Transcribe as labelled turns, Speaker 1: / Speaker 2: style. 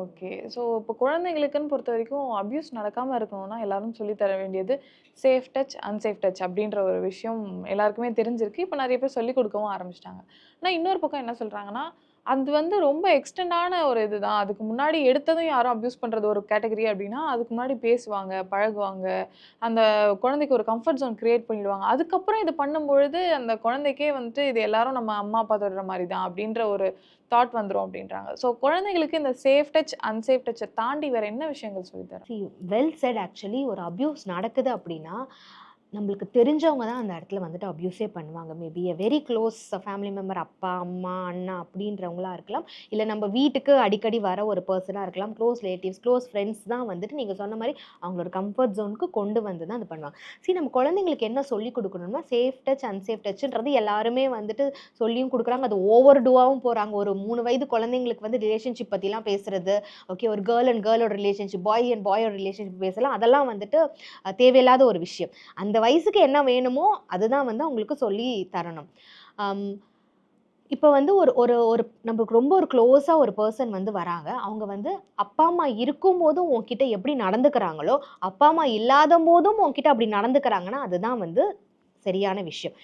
Speaker 1: Okay. So இப்போ குழந்தைங்களுக்குன்னு பொறுத்த வரைக்கும் அப்யூஸ் நடக்காமல் இருக்கணும்னா, எல்லாரும் சொல்லித்தர தர வேண்டியது சேஃப் டச், அன்சேஃப் டச் அப்படின்ற ஒரு விஷயம் எல்லாருக்குமே தெரிஞ்சிருக்கு. இப்போ நிறைய பேர் சொல்லிக் கொடுக்கவும் ஆரம்பிச்சிட்டாங்க ஆனால் இன்னொரு பக்கம் என்ன சொல்கிறாங்கன்னா அது வந்து ரொம்ப எக்ஸ்டெண்டான ஒரு இதுதான். அதுக்கு முன்னாடி எடுத்ததும் யாரும் அப்யூஸ் பண்ணுறது ஒரு கேட்டகரி அப்படின்னா, அதுக்கு முன்னாடி பேசுவாங்க, பழகுவாங்க. அந்த குழந்தைக்கு ஒரு கம்ஃபர்ட் ஜோன் கிரியேட் பண்ணிடுவாங்க. அதுக்கப்புறம் இது பண்ணும்பொழுது, அந்த குழந்தைக்கே வந்துட்டு இது எல்லாரும் நம்ம அம்மா, அப்பா தொடுற மாதிரி தான் அப்படின்ற ஒரு தாட் வந்துரும் அப்படின்றாங்க. ஸோ குழந்தைகளுக்கு இந்த சேஃப் டச், அன்சேஃப் டச்சை தாண்டி வேறு என்ன விஷயங்கள் சொல்லி
Speaker 2: வெல் செட் ஆக்சுவலி ஒரு அப்யூஸ் நடக்குது அப்படின்னா, நம்மளுக்கு தெரிஞ்சவங்க தான் அந்த இடத்துல வந்துட்டு அப்யூஸே பண்ணுவாங்க. Maybe a very close family member அப்பா, அம்மா, அண்ணா அப்படின்றவங்களா இருக்கலாம். இல்லை நம்ம வீட்டுக்கு அடிக்கடி வர ஒரு பர்சனாக இருக்கலாம். க்ளோஸ் ரிலேட்டிவ்ஸ், க்ளோஸ் ஃப்ரெண்ட்ஸ் தான் வந்துட்டு நீங்கள் சொன்ன மாதிரி அவங்களோட கம்ஃபர்ட் ஜோனுக்கு கொண்டு வந்து தான் அது பண்ணுவாங்க. சரி நம்ம குழந்தைங்களுக்கு என்ன சொல்லிக் கொடுக்கணும்னா சேஃப் டச், அன்சேஃப் டச்சுன்றது எல்லாருமே வந்துட்டு சொல்லியும் கொடுக்குறாங்க அது ஓவர் டூவாகவும் போகிறாங்க ஒரு மூணு வயது குழந்தைங்களுக்கு வந்து ரிலேஷன்ஷிப் பற்றிலாம் பேசுறது, ஓகே ஒரு கேர்ள் அண்ட் கேர்ளோட ரிலேஷன்ஷிப், பாய் அண்ட் பாயோட ரிலேஷன்ஷிப் பேசலாம். அதெல்லாம் வந்துட்டு தேவையில்லாத ஒரு விஷயம். அந்த வயசுக்கு என்ன வேணுமோ, அதுதான் வந்து அவங்களுக்கு சொல்லி தரணும். இப்போ வந்து ஒரு ஒரு ஒரு நம்மளுக்கு ரொம்ப ஒரு க்ளோஸாக ஒரு பர்சன் வந்து வராங்க. அவங்க வந்து அப்பா, அம்மா இருக்கும்போதும் உன்கிட்ட எப்படி நடந்துக்கிறாங்களோ, அப்பா, அம்மா இல்லாத போதும் உன்கிட்ட அப்படி நடந்துக்கிறாங்கன்னா, அதுதான் வந்து சரியான விஷயம்.